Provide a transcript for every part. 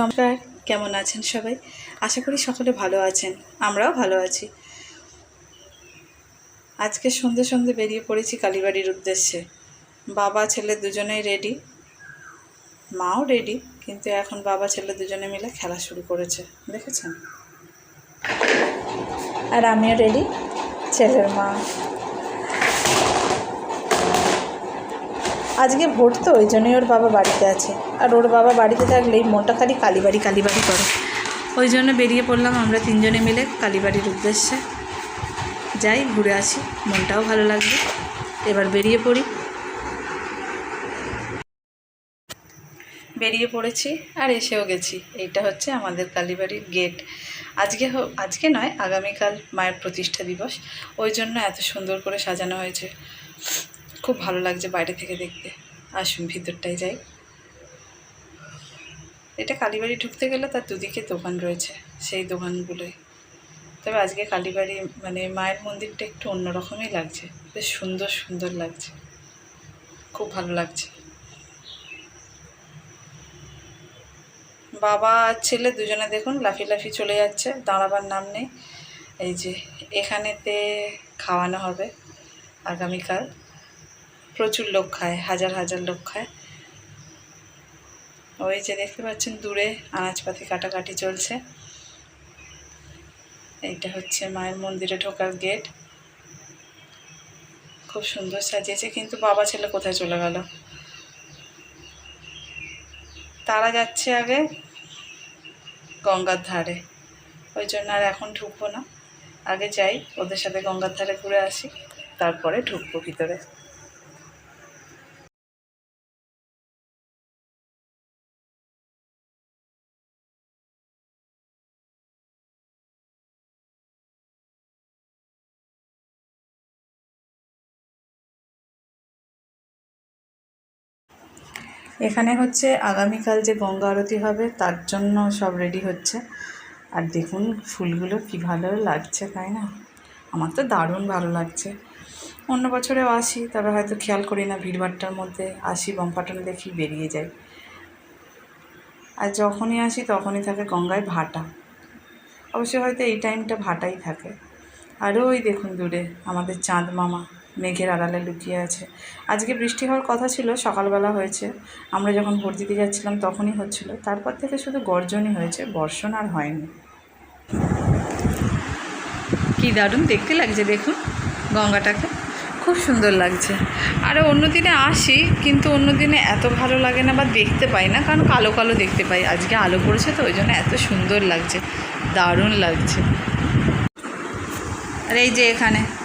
নমস্কার, কেমন আছেন সবাই? আশা করি সকলে ভালো আছেন, আমরাও ভালো আছি। আজকে সন্ধে সন্ধে বেরিয়ে পড়েছি কালীবাড়ির উদ্দেশ্যে। বাবা, ছেলে দুজনেই রেডি মাও রেডি কিন্তু এখন বাবা, ছেলে দুজনে মিলে খেলা শুরু করেছে, দেখেছেন? আর আমিও রেডি ছেলের মা আজকে ভোট তো, ওই জন্যই ওর বাবা বাড়িতে আছে। আর ওর বাবা বাড়িতে থাকলেই মনটা খালি কালীবাড়ি কালীবাড়ি করে। ওই জন্য বেরিয়ে পড়লাম আমরা তিনজনে মিলে কালীবাড়ির উদ্দেশ্যে। যাই, ঘুরে আসি। মনটাও ভালো লাগবে। এবার বেরিয়ে পড়ি। বেরিয়ে পড়েছি আর এসেও গেছি। এইটা হচ্ছে আমাদের কালীবাড়ির গেট। আজকে আজকে নয়, আগামীকাল মায়ের প্রতিষ্ঠা দিবস। ওই জন্য এত সুন্দর করে সাজানো হয়েছে। খুব ভালো লাগছে বাইরে থেকে দেখতে। আসুন, ভিতরটায় যাই। এটা কালীবাড়ি ঢুকতে গেলে তার দুদিকে দোকান রয়েছে, সেই দোকানগুলোই তবে আজকে কালীবাড়ি মানে মায়ের মন্দিরটা একটু অন্যরকমই লাগছে, বেশ সুন্দর সুন্দর লাগছে। খুব ভালো লাগছে। বাবা আর ছেলে দুজনে দেখুন লাফি লাফি চলে যাচ্ছে, দাঁড়াবার নাম নেই। এই যে, এখানেতে খাওয়ানো হবে আগামীকাল। প্রচুর লোক খায়, হাজার হাজার লোক খায়। ওই যে দেখতে পাচ্ছেন দূরে আনাজপাতি কাটাকাটি চলছে। এইটা হচ্ছে মায়ের মন্দিরে ঢোকার গেট। খুব সুন্দর সাজিয়েছে, কিন্তু বাবা ছেলে কোথায় চলে গেল? তারা যাচ্ছে আগে গঙ্গার ধারে। ওই জন্য আর এখন ঢুকবো না। আগে যাই, ওদের সাথে গঙ্গার ধারে ঘুরে আসি, তারপরে ঢুকবো ভিতরে। এখানে হচ্ছে আগামীকাল যে গঙ্গা আরতি হবে, তার জন্য সব রেডি হচ্ছে। আর দেখুন ফুলগুলো কি ভালো লাগছে, তাই না? আমার তো দারুণ ভালো লাগছে। অন্য বছরেও আসি, তবে হয়তো খেয়াল করি না ভিড়ভাট্টার মধ্যে। আসি বম্পাটন দেখি, বেরিয়ে যাই। আর যখনই আসি, তখনই থাকে গঙ্গায় ভাটা। অবশ্যই হয়তো এই টাইমটা ভাটাই থাকে। আরও ওই দেখুন দূরে, আমাদের চাঁদ মামা। মেঘের আড়ালে লুকিয়ে আছে। আজকে বৃষ্টি হওয়ার কথা ছিল, সকালবেলা হয়েছে। আমরা যখন ভোট দিতে যাচ্ছিলাম তখনই হচ্ছিল। তারপর থেকে শুধু গর্জনই হয়েছে, বর্ষণ আর হয়নি। কি দারুণ, দেখতে লাগছে, দেখুন গঙ্গাটাকে। খুব সুন্দর লাগছে। আরও অন্য দিনে আসি, কিন্তু অন্য দিনে এত ভালো লাগে না বা দেখতে পাই না, কারণ কালো কালো দেখতে পাই। আজকে আলো পড়েছে তো, ওই জন্য এত সুন্দর লাগছে, দারুণ লাগছে। আর এই যে এখানে।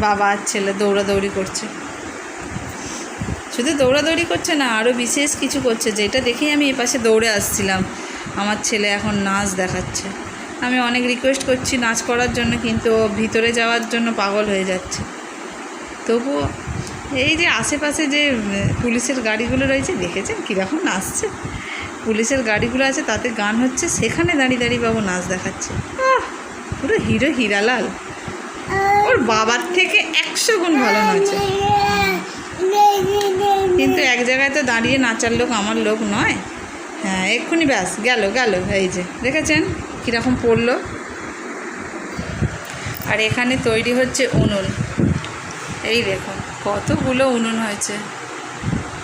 বাবা আর ছেলে দৌড়াদৌড়ি করছে। শুধু দৌড়াদৌড়ি করছে না আরও বিশেষ কিছু করছে, যেটা দেখেই আমি এপাশে দৌড়ে আসছিলাম। আমার ছেলে এখন নাচ দেখাচ্ছে। আমি অনেক রিকোয়েস্ট করছি নাচ করার জন্য, কিন্তু ভিতরে যাওয়ার জন্য পাগল হয়ে যাচ্ছে। তবুও এই যে আশেপাশে যে পুলিশের গাড়িগুলো রয়েছে, দেখেছেন কীরকম নাচছে? পুলিশের গাড়িগুলো আছে, তাতে গান হচ্ছে, সেখানে দাঁড়িয়ে দাঁড়িয়ে বাবু নাচ দেখাচ্ছে। পুরো হিরো হিরালাল। ওর বাবার থেকে একশো গুণ ভালো নাচে কিন্তু এক জায়গায় তো দাঁড়িয়ে নাচার লোক আমার লোক নয়। হ্যাঁ এক্ষুনি ব্যাস, গেল গেল, এই যে, দেখেছেন কীরকম পড়ল? আর এখানে তৈরি হচ্ছে উনুন। এই দেখুন, কতগুলো উনুন হয়েছে।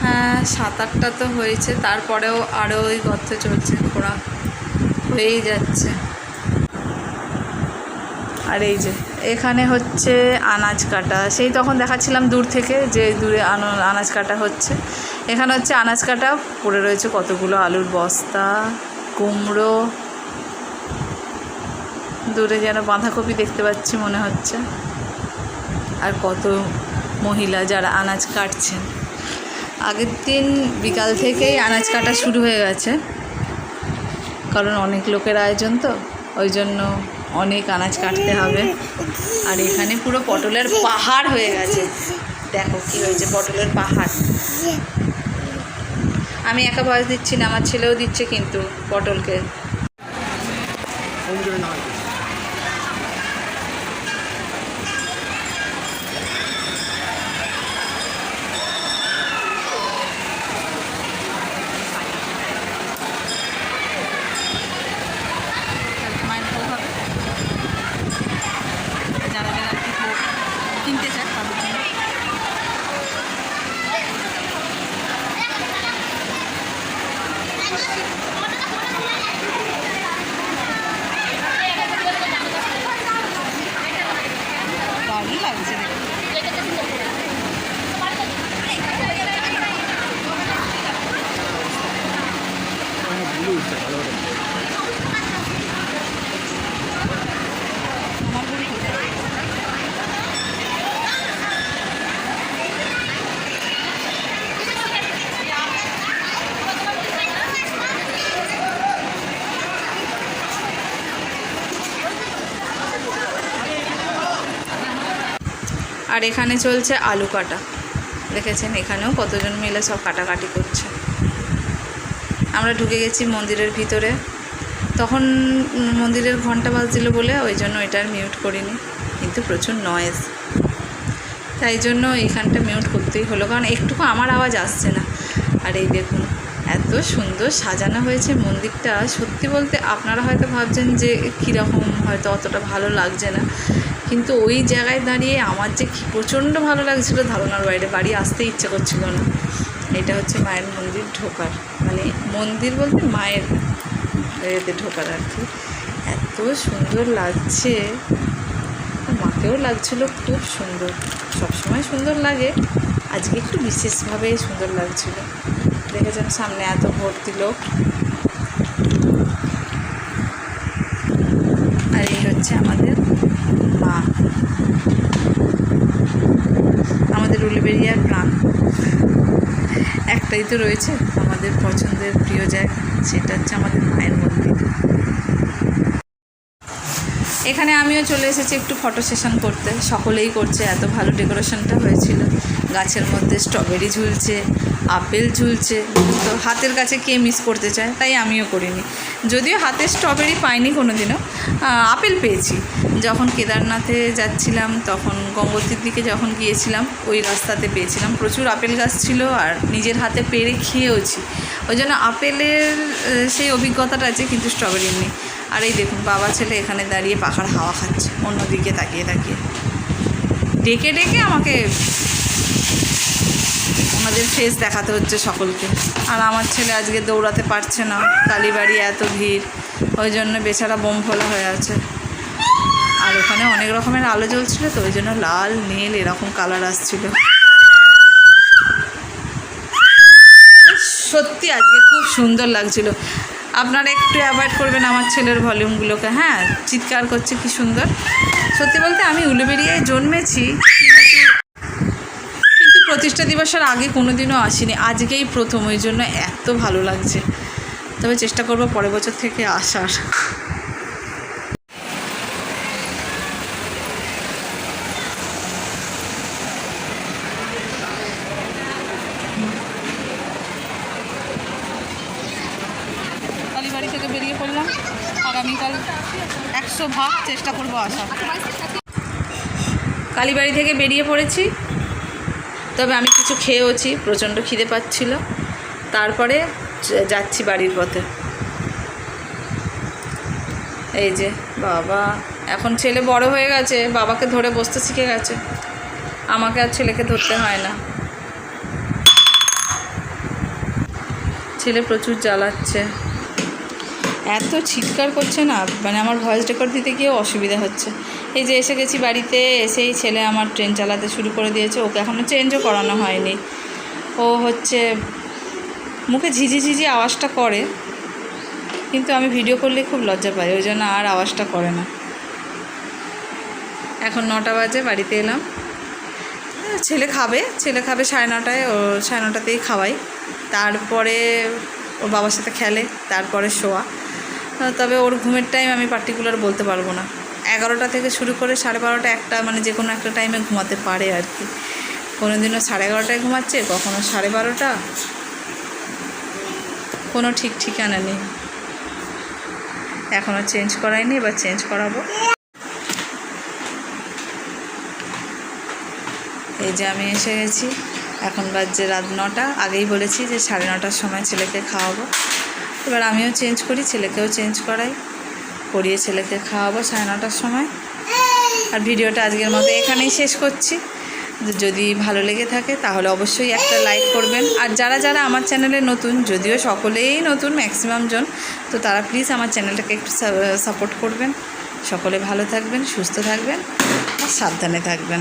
হ্যাঁ সাত আটটা তো হয়েছে, তারপরেও আরও ওই গর্ত চলছে, খোঁড়া হয়েই যাচ্ছে। আর এই যে, এখানে হচ্ছে আনাজ কাটা। সেই তখন দেখাচ্ছিলাম দূর থেকে যে দূরে আন- আনাজ কাটা হচ্ছে। এখানে হচ্ছে আনাজ কাটা, পড়ে রয়েছে কতগুলো আলুর বস্তা, কুমড়ো। দূরে যেন বাঁধাকপি দেখতে পাচ্ছি মনে হচ্ছে। আর কত মহিলা যারা আনাজ কাটছেন। আগের দিন বিকাল থেকেই আনাজ কাটা শুরু হয়ে গেছে। কারণ অনেক লোকের আয়োজন তো, ওই জন্য অনেক আনাজ কাটতে হবে। আর এখানে পুরো পটলের পাহাড় হয়ে গেছে। দেখো কি হয়েছে, পটলের পাহাড়। আমি একা বয়স দিচ্ছি না, আমার ছেলেও দিচ্ছে কিন্তু পটলকে। দারুণ লাগছে দেখতে। আর এখানে চলছে আলু কাটা। দেখেছেন এখানেও কতজন মিলে সব কাটাকাটি করছে। আমরা ঢুকে গেছি মন্দিরের ভিতরে। তখন মন্দিরের ঘণ্টা বাজছিল বলে ওই জন্য এটার মিউট করিনি। কিন্তু প্রচুর নয়েজ তাই জন্য এইখানটা মিউট করতেই হলো। কারণ একটুকু আমার আওয়াজ আসছে না। আর এই দেখুন, এত সুন্দর সাজানো হয়েছে মন্দিরটা। সত্যি বলতে আপনারা হয়তো ভাবছেন যে কীরকম, হয়তো অতটা ভালো লাগছে না। কিন্তু ওই জায়গায় দাঁড়িয়ে আমার যে প্রচণ্ড ভালো লাগছিল ধারণার বাইরে, বাড়ি আসতে ইচ্ছে করছিল না। এটা হচ্ছে মায়ের মন্দির ঢোকার মানে মন্দির বলতে মায়ের এতে ঢোকার আর কি। এত সুন্দর লাগছে। মাকেও লাগছিল খুব সুন্দর। সবসময় সুন্দর লাগে, আজকে একটু বিশেষভাবে সুন্দর লাগছিল। দেখেছেন সামনে এত ভর্তি লোক। আর এই হচ্ছে আমাদের আমাদের উলুবেরিয়ার প্রাণ। একটাই তো রয়েছে আমাদের পছন্দের প্রিয় জায়গা, সেটা হচ্ছে আমাদের মায়ের মন্দির। এখানে আমিও চলে এসেছি একটু ফটো সেশন করতে। সকলেই করছে, এত ভালো ডেকোরেশনটা হয়েছিল। গাছের মধ্যে স্ট্রবেরি ঝুলছে, আপেল ঝুলছে। তো হাতের কাছে কে মিস করতে চায়, তাই আমিও করিনি। যদিও হাতে স্ট্রবেরি পাইনি কোনো দিনও আপেল পেয়েছি। যখন কেদারনাথে যাচ্ছিলাম, তখন গঙ্গোত্রীর দিকে যখন গিয়েছিলাম, ওই রাস্তাতে পেয়েছিলাম। প্রচুর আপেল গাছ ছিল আর নিজের হাতে পেরে খেয়েওছি। ওই জন্য আপেলের সেই অভিজ্ঞতাটা আছে, কিন্তু স্ট্রবেরি নেই আর এই দেখুন, বাবা ছেলে এখানে দাঁড়িয়ে পাখার হাওয়া খাচ্ছে, অন্যদিকে তাকিয়ে তাকিয়ে। ডেকে ডেকে আমাকে ওনাদের ফেস দেখাতে হচ্ছে সকলকে। আর আমার ছেলে আজকে দৌড়াতে পারছে না, কালীবাড়ি এত ভিড়, ওই জন্য বেচারা বোম ফোলা হয়ে আছে। আর ওখানে অনেক রকমের আলো জ্বলছিল তো ওই জন্য লাল, নীল এরকম কালার আসছিল। সত্যি আজকে খুব সুন্দর লাগছিল। আপনারা একটু অ্যাভয়েড করবেন আমার ছেলের ভলিউমগুলোকে। হ্যাঁ চিৎকার করছে, কি সুন্দর। সত্যি বলতে আমি উলুবেরিয়ায় জন্মেছি, কিন্তু প্রতিষ্ঠা দিবসের আগে কোনো দিনও আসিনি। আজকেই প্রথম, ওই জন্য এত ভালো লাগছে। তবে চেষ্টা করব পরের বছর থেকে আসার কালীবাড়ি থেকে বেরিয়ে পড়লাম আগামীকাল একশো ভাগ চেষ্টা করব আসার কালীবাড়ি থেকে বেরিয়ে পড়েছি। তবে আমি কিছু খেয়েওছি, প্রচণ্ড খিদে পাচ্ছিল। তারপরে যাচ্ছি বাড়ির পথে। এই যে, বাবা। এখন ছেলে বড় হয়ে গেছে, বাবাকে ধরে বসতে শিখে গেছে। আমাকে আর ছেলেকে ধরতে হয় না। ছেলে প্রচুর জ্বালাচ্ছে। এত চিৎকার করছে না মানে আমার ভয়েস রেকর্ড দিতে গিয়েও অসুবিধা হচ্ছে। এই যে এসে গেছি বাড়িতে, এসেই ছেলে আমার ট্রেন চালাতে শুরু করে দিয়েছে, ওকে এখনও চেঞ্জও করানো হয়নি। ও হচ্ছে, মুখে ঝিঝি ঝিঝি আওয়াজটা করে, কিন্তু আমি ভিডিও করলে খুব লজ্জা পাই, ওই জন্য আর আওয়াজটা করে না। এখন নটা বাজে, বাড়িতে এলাম। ছেলে খাবে ছেলে খাবে সাড়ে নটায়, ও সাড়ে নটাতেই খাওয়াই। তারপরে ওর বাবার সাথে খেলে, তারপরে শোয়া। তবে ওর ঘুমের টাইম আমি পার্টিকুলার বলতে পারব না। এগারোটা থেকে শুরু করে সাড়ে বারোটা একটা মানে যে কোনো একটা টাইমে ঘুমাতে পারে আর কি। কোনো দিনও সাড়ে এগারোটায় ঘুমাচ্ছে, কখনো সাড়ে বারোটা। কোনো ঠিক ঠিকানা নেই। এখনও চেঞ্জ করাইনি, এবার চেঞ্জ করাবো। এই যে আমি এসে গেছি। এখন বাজছে রাত নটা। আগেই বলেছি যে সাড়ে নটার সময় ছেলেকে খাওয়াবো। এবার আমিও চেঞ্জ করি, ছেলেকেও চেঞ্জ করাই। করিয়ে ছেলেকে খাওয়াবো সাড়ে নটার সময়। আর ভিডিওটা আজকের মতো এখানেই শেষ করছি। যদি ভালো লেগে থাকে তাহলে অবশ্যই একটা লাইক করবেন। আর যারা যারা আমার চ্যানেলে নতুন, যদিও সকলেই নতুন, ম্যাক্সিমাম জন, তো তারা প্লিজ আমার চ্যানেলটাকে একটু সাপোর্ট করবেন। সকলে ভালো থাকবেন, সুস্থ থাকবেন, আর সাবধানে থাকবেন।